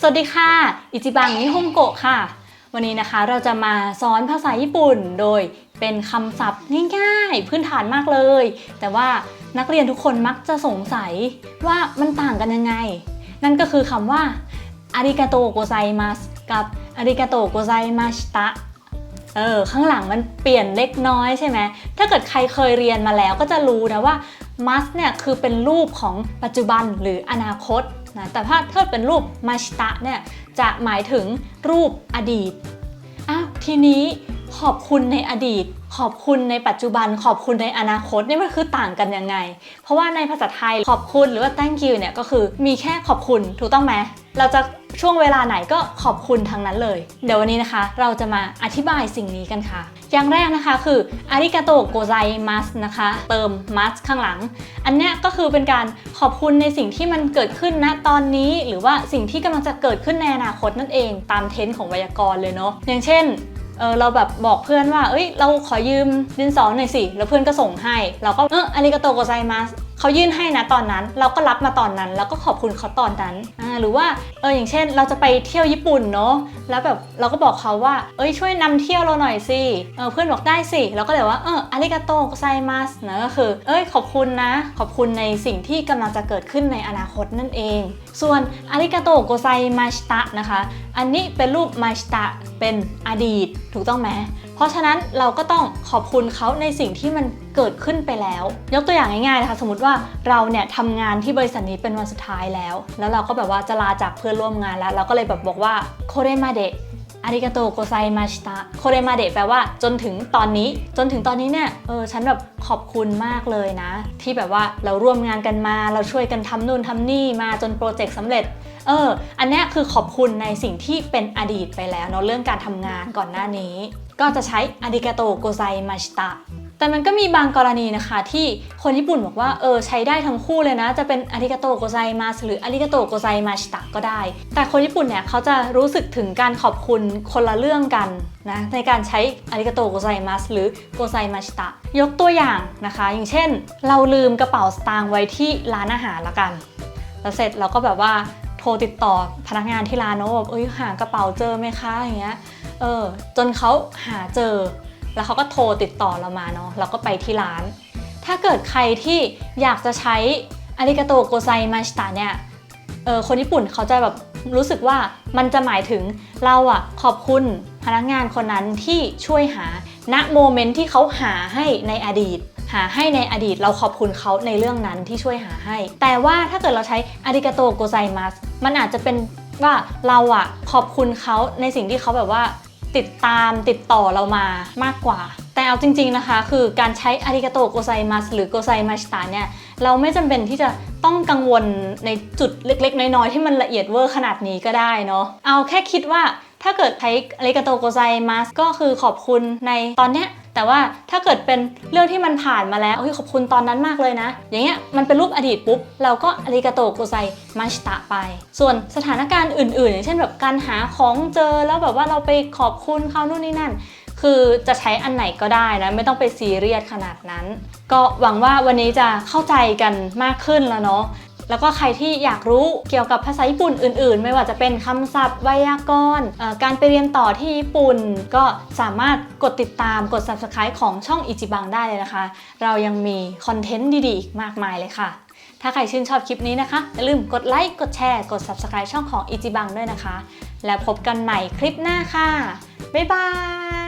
สวัสดีค่ะ อิจิบังนิฮงโกะค่ะ วันนี้นะคะเราจะมาสอนภาษาญี่ปุ่นโดยเป็นคำศัพท์ง่ายๆ พื้นฐานมากเลย แต่ว่านักเรียนทุกคนมักจะสงสัยว่ามันต่างกันยังไง นั่นก็คือคำว่าอาริกาโตโกไซมัสกับอาริกาโตโกไซมาชิตะ เออข้างหลังมันเปลี่ยนเล็กน้อยใช่ไหมถ้าเกิดใครเคยเรียนมาแล้วก็จะรู้นะว่า must เนี่ยคือเป็นรูปของปัจจุบันหรืออนาคตนะแต่ถ้าถ้าเป็นรูป mashita เนี่ยจะหมายถึงรูปอดีตอ้าวทีนี้ขอบคุณในอดีต ขอบคุณในปัจจุบัน ขอบคุณในอนาคตนี่มันคือต่างกันยังไง เพราะว่าในภาษาไทยขอบคุณหรือว่า thank you เนี่ยก็คือมีแค่ขอบคุณถูกต้องไหม เราจะช่วงเวลาไหนก็ขอบคุณทั้งนั้นเลย เดี๋ยววันนี้นะคะ เราจะมาอธิบายสิ่งนี้กันค่ะ อย่างแรกนะคะคืออาริกาโตโกไซมัสนะคะ เติมมัสข้างหลัง อันเนี้ยก็คือเป็นการขอบคุณในสิ่งที่มันเกิดขึ้นณตอนนี้ หรือว่าสิ่งที่กำลังจะเกิดขึ้นในอนาคตนั่นเองตามเทนด์ของไวยากรณ์เลยเนาะอย่างเช่นเออเราแบบบอกเพื่อนว่า เอ้ย เราขอยืมดินสอหน่อยสิ แล้วเพื่อนก็ส่งให้ เราก็ เอออาริกาโตโกไซมัส เขายื่นให้นะตอนนั้น เราก็รับมาตอนนั้น แล้วก็ขอบคุณเขาตอนนั้นอ่าหรือว่าเอออย่างเช่น เราจะไปเที่ยวญี่ปุ่นเนาะแล้วแบบเราก็บอกเขาว่า เอ้ยช่วยนำเที่ยวเราหน่อยสิเออเพื่อนบอกได้สิเราก็เลยว่าเอออาริกาโตโกไซมัสนะก็คือ เอ้ยขอบคุณนะ ขอบคุณในสิ่งที่กำลังจะเกิดขึ้นในอนาคตนั่นเอง ส่วนอาริกาโตโกไซมาชิตะนะคะ อันนี้เป็นรูปมาชิตะเป็นอดีตถูกต้องไหมเพราะฉะนั้นเราก็ต้องขอบคุณเขาในสิ่งที่มันเกิดขึ้นไปแล้ว ยกตัวอย่างง่ายๆนะคะสมมติว่าเราเนี่ยทำงานที่บริษัทนี้เป็นวันสุดท้ายแล้ว แล้วเราก็แบบว่าจะลาจากเพื่อนร่วมงานแล้ว เราก็เลยแบบบอกว่าโคเรมาเดะ อาริกาโตโกไซมาชิตะโคเรมาเดะแปลว่าจนถึงตอนนี้ จนถึงตอนนี้เนี่ยเออฉันแบบขอบคุณมากเลยนะ ที่แบบว่าเราร่วมงานกันมา เราช่วยกันทำนู่นทำนี่มาจนโปรเจกต์สำเร็จเออ อันนี้คือขอบคุณในสิ่งที่เป็นอดีตไปแล้วเนาะเรื่องการทำงานก่อนหน้านี้ ก็จะใช้อาริกาโตโกไซมาชิตะ แต่มันก็มีบางกรณีนะคะที่คนญี่ปุ่นบอกว่าเออใช้ได้ทั้งคู่เลยนะ จะเป็นอาริกาโตโกไซมาสหรืออาริกาโตโกไซมาชิตะก็ได้ แต่คนญี่ปุ่นเนี่ยเขาจะรู้สึกถึงการขอบคุณคนละเรื่องกันนะในการใช้อาริกาโตโกไซมาสหรือโกไซมาชิตะยกตัวอย่างนะคะ อย่างเช่น เราลืมกระเป๋าสตางค์ไว้ที่ร้านอาหารละกัน แล้วเสร็จเราก็แบบว่าโทรติดต่อพนักงานที่ร้านเนอะแบบเอ้ยหากระเป๋าเจอไหมคะอย่างเงี้ยเออจนเขาหาเจอ แล้วเขาก็โทรติดต่อเรามาเนาะเราก็ไปที่ร้าน ถ้าเกิดใครที่อยากจะใช้อาริกาโตโกไซมาชิตะเนี่ยเออคนญี่ปุ่นเขาจะแบบรู้สึกว่ามันจะหมายถึงเราอะขอบคุณพนักงานคนนั้นที่ช่วยหาณโมเมนต์ที่เขาหาให้ในอดีต หาให้ในอดีตเราขอบคุณเขาในเรื่องนั้นที่ช่วยหาให้ แต่ว่าถ้าเกิดเราใช้อาริกาโตโกไซมัสมันอาจจะเป็นว่าเราอะขอบคุณเขาในสิ่งที่เขาแบบว่า ติดตามติดต่อเรามามากกว่า แต่เอาจริง ๆนะคะ คือการใช้อาริกาโตโกไซมัสหรือโกไซมาชิตาเนี่ยเราไม่จำเป็นที่จะต้องกังวลในจุดเล็ก ๆ น้อยๆที่มันละเอียดเวอร์ขนาดนี้ก็ได้เนาะเอาแค่คิดว่าถ้าเกิดใช้อาริกาโตโกไซมัสก็คือขอบคุณในตอนเนี้ย แต่ว่าถ้าเกิดเป็นเรื่องที่มันผ่านมาแล้วโอ้ยขอบคุณตอนนั้นมากเลยนะ อย่างเงี้ยมันเป็นรูปอดีตปุ๊บ เราก็อาริกาโตโกไซมาชิตะไป ส่วนสถานการณ์อื่น ๆ อย่างเช่นแบบการหาของเจอแล้วแบบว่าเราไปขอบคุณเขานู่นนี่นั่น คือจะใช้อันไหนก็ได้นะ ไม่ต้องไปซีเรียสขนาดนั้น ก็หวังว่าวันนี้จะเข้าใจกันมากขึ้นแล้วเนาะ แล้วก็ใครที่อยากรู้เกี่ยวกับภาษาญี่ปุ่นอื่น ๆ ไม่ว่าจะเป็นคำศัพท์ไวยากรณ์การไปเรียนต่อที่ญี่ปุ่น ก็สามารถกดติดตามกด subscribe ของช่องอิจิบังได้เลยนะคะ เรายังมีคอนเทนต์ดีๆอีกมากมายเลยค่ะ ถ้าใครชื่นชอบคลิปนี้นะคะ อย่าลืมกดไลค์กดแชร์กด subscribe ช่องของอิจิบังด้วยนะคะ แล้วพบกันใหม่คลิปหน้าค่ะบ๊ายบาย